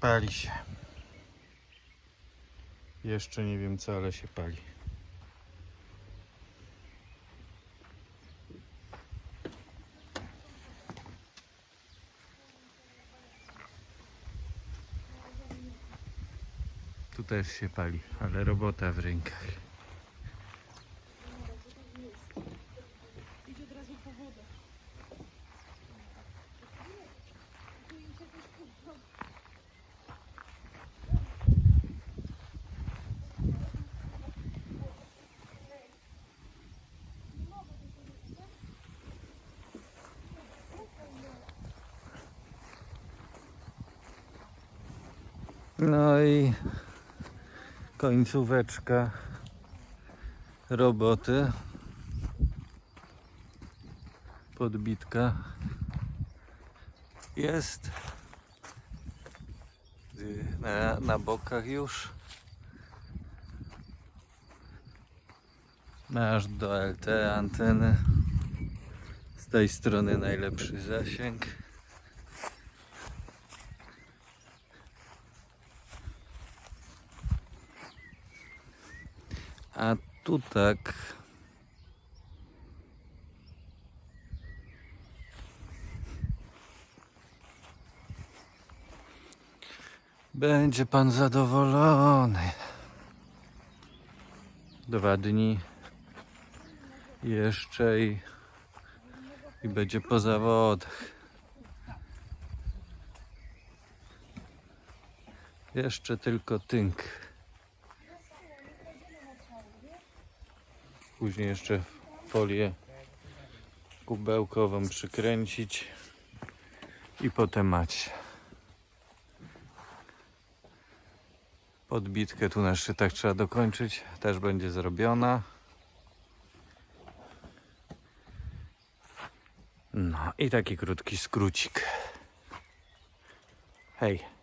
Pali się. Jeszcze nie wiem co, ale się pali. Tu też się pali, ale robota w rękach. No i końcóweczka roboty. Podbitka jest na, na bokach już. Masz do LT anteny. Z tej strony najlepszy zasięg. A tu tak. Będzie pan zadowolony. Dwa dni jeszcze i, i będzie po zawodach. Jeszcze tylko tynk. Później jeszcze folię kubełkową przykręcić i po temacie. Podbitkę tu na szczytach trzeba dokończyć, też będzie zrobiona. No i taki krótki skrócik. Hej.